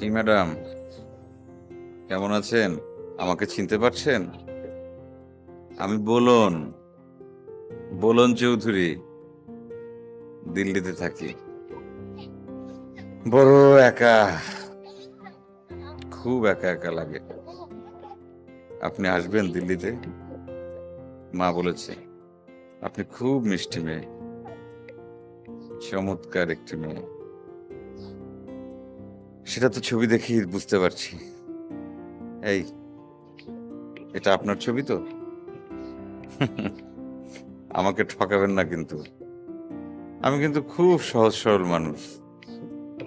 জি, madam. কেমন আছেন? আমাকে চিনতে পারছেন? আমি বলন বলন চৌধুরী, দিল্লিতে থাকি। বড় একা, খুব একা একা লাগে। আপনি আসবেন দিল্লিতে? মা বলেছে, আপনি খুব মিষ্টি মেয়ে। চমৎকার একটি মেয়ে। সেটা তো ছবি দেখি বুঝতে পারছি। এই এটা আপনার ছবি তো? আমাকে ঠকাবেন না কিন্তু। আমি কিন্তু খুব সহজ সরল মানুষ।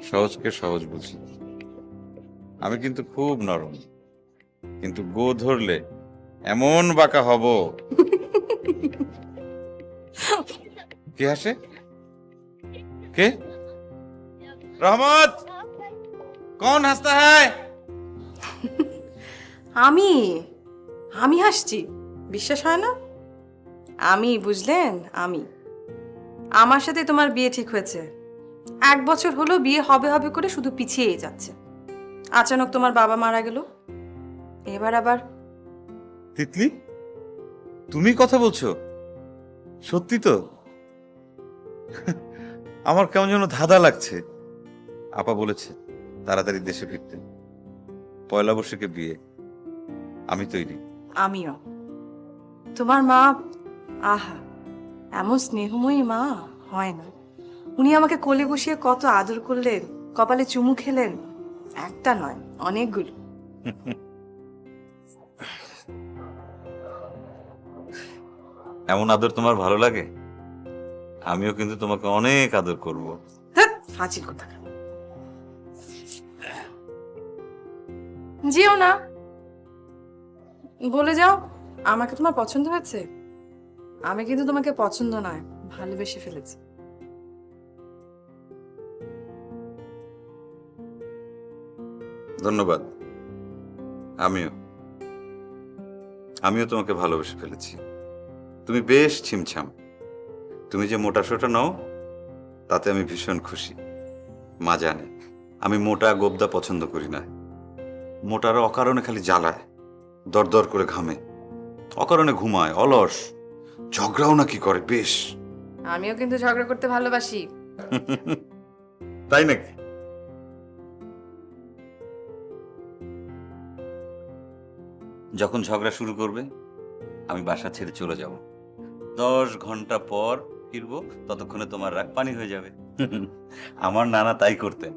সহজকে সহজ বুঝি। আমি কিন্তু খুব নরম। কিন্তু গো ধরলে এমন বাঁকা হব। কে আসে কে? রহমত! कौन हंसता है আমি আমি হাসছি বিশ্বাস হয় না আমি বুঝলেন আমি আমার সাথে তোমার বিয়ে ঠিক হয়েছে এক বছর হলো বিয়ে হবে হবে করে শুধু পিছিয়েই যাচ্ছে আচানক তোমার বাবা মারা গেল এবার আবার তিতলি তুমি কথা বলছো সত্যি তো আমার কেমন যেন ধাঁধা লাগছে আপা বলেছে তাড়াতাড়ি দেশে ফিরতে। পয়লা বৈশাখে বিয়ে। আমি তৈরি। আমিও। তোমার মা আহা এমন স্নেহময়ী মা হয় না। উনি আমাকে কোলে বসিয়ে কত আদর করলেন কপালে চুমু খেলেন একটা নয় অনেকগুলো। এমন আদর তোমার ভালো লাগে? আমিও কিন্তু তোমাকে অনেক আদর করব। ফাজিল কথা। যেও না। বলে যাও, আমাকে তোমার পছন্দ হয়েছে? আমি কিন্তু তোমাকে পছন্দ নয়, ভালোবেসে ফেলেছি। ধন্যবাদ। আমিও। আমিও তোমাকে ভালোবেসে ফেলেছি। তুমি বেশ ছিমছাম। তুমি যে মোটা সোটা নও, তাতে আমি ভীষণ খুশি। মা জানে, আমি মোটা গোবদা পছন্দ করি না। মোটারা অকারণে খালি জ্বালায় দরদর করে ঘামে অকারণে ঘুমায় অলস ঝগড়াও নাকি করে বেশ। আমিও কিন্তু ঝগড়া করতে ভালোবাসি। তাই নাকি? যখন ঝগড়া শুরু করবে আমি বাসা ছেড়ে চলে যাব। দশ ঘণ্টা পর ফিরবো ততক্ষণে তোমার রাগ পানি হয়ে যাবে। আমার নানা তাই করতেন।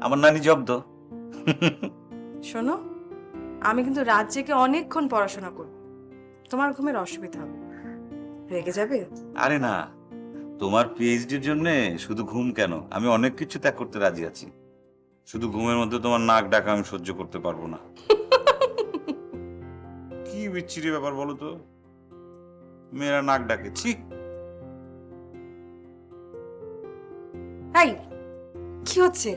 আমার নানি জব্দ। শোনো আমি কিন্তু রাত জেগে অনেকক্ষণ পড়াশোনা করব। তোমার ঘুমের অসুবিধা হবে। রেগে যাবে? আরে না তোমার পিএইচডির জন্য শুধু ঘুম কেন? আমি অনেক কিছু ত্যাগ করতে রাজি আছি। শুধু ঘুমের মধ্যে তোমার নাক ডাকা আমি সহ্য করতে পারব না। কি বিচ্ছিরি ব্যাপার বলো তো? মেয়েরা নাক ডাকে ছি। এই কি হচ্ছে?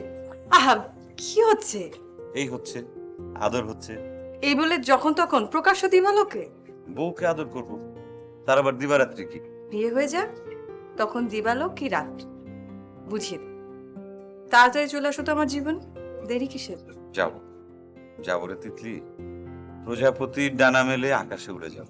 আহা কি হচ্ছে? এই হচ্ছে আদর হচ্ছে। এই বলে যখন তখন প্রকাশ্য দিবালোকে? বউকে আদর করব। তার আবার দিবারাত্রি কি? বিয়ে হয়ে যাক তখন দিবালো কি রাত বুঝিয়ে দেব। তাড়াতাড়ি চলে আসো তো আমার জীবন। দেরি কিসের? যাব। যাব রে তিতলি। প্রজাপতির ডানা মেলে আকাশে উড়ে যাও